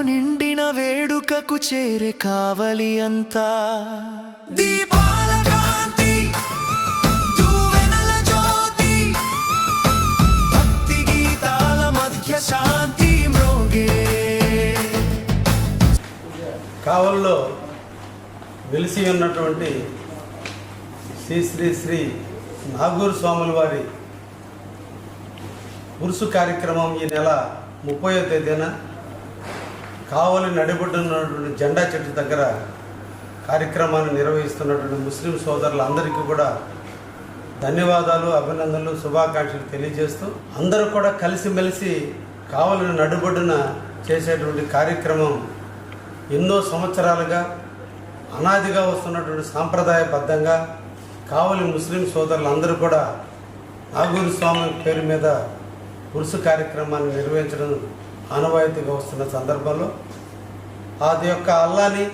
వైపుకు చేరే కావలి అంతా. దీపాల కాంతి దువ్వెనల జ్యోతి భక్తి గీతాల మధ్య శాంతి మ్రోగే. కావల్లో వెలిసి ఉన్నటువంటి శ్రీ శ్రీ శ్రీ నాగూరు స్వాముల వారి ఉరుసు కార్యక్రమం ఈ నెల ముప్పయో తేదీన కావలి నడిబొడ్డున్నటువంటి జెండా చెట్టు దగ్గర కార్యక్రమాన్ని నిర్వహిస్తున్నటువంటి ముస్లిం సోదరులందరికీ కూడా ధన్యవాదాలు అభినందనలు శుభాకాంక్షలు తెలియజేస్తూ అందరూ కూడా కలిసిమెలిసి కావలిని నడుబొడ్డున చేసేటువంటి కార్యక్రమం ఎన్నో సంవత్సరాలుగా అనాదిగా వస్తున్నటువంటి సాంప్రదాయబద్ధంగా కావలి ముస్లిం సోదరులందరూ కూడా నాగూరు స్వామి పేరు మీద ఉరుసు కార్యక్రమాన్ని నిర్వహించడం ఆనవాయితీగా వస్తున్న సందర్భంలో అది యొక్క అల్లాని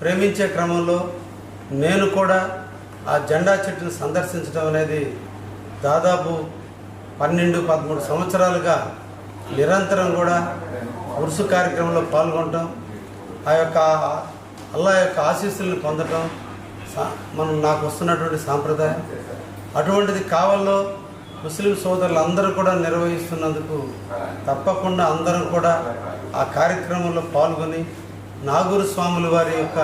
ప్రేమించే క్రమంలో నేను కూడా ఆ జెండా చెట్టును సందర్శించడం అనేది దాదాపు పన్నెండు పదమూడు సంవత్సరాలుగా నిరంతరం కూడా ఉరుసు కార్యక్రమంలో పాల్గొనటం ఆ యొక్క అల్లా యొక్క ఆశీస్సులను పొందటం సా- మనం నాకు వస్తున్నటువంటి సాంప్రదాయం. అటువంటిది కావల్లో ముస్లిం సోదరులు అందరూ కూడా నిర్వహిస్తున్నందుకు తప్పకుండా అందరం కూడా ఆ కార్యక్రమంలో పాల్గొని నాగూరు స్వాముల వారి యొక్క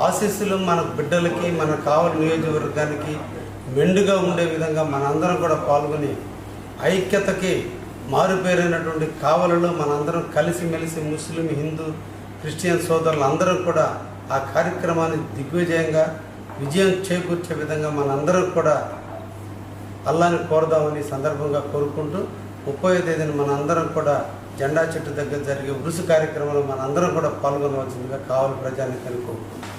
ఆశీస్సులు మన బిడ్డలకి మన కావలి నియోజకవర్గానికి మెండుగా ఉండే విధంగా మనందరం కూడా పాల్గొని ఐక్యతకి మారుపేరైనటువంటి కావలలో మనందరం కలిసిమెలిసి ముస్లిం హిందూ క్రిస్టియన్ సోదరులు కూడా ఆ కార్యక్రమాన్ని దిగ్విజయంగా విజయం చేకూర్చే విధంగా మనందరం కూడా అల్లాని కోరదామని సందర్భంగా కోరుకుంటూ ముప్పై తేదీన మనందరం కూడా జెండా చెట్టు దగ్గర జరిగే ఉరుసు కార్యక్రమంలో మనందరం కూడా పాల్గొనవలసిందిగా కావాలి ప్రజానికి కోరుకుంటున్నాం.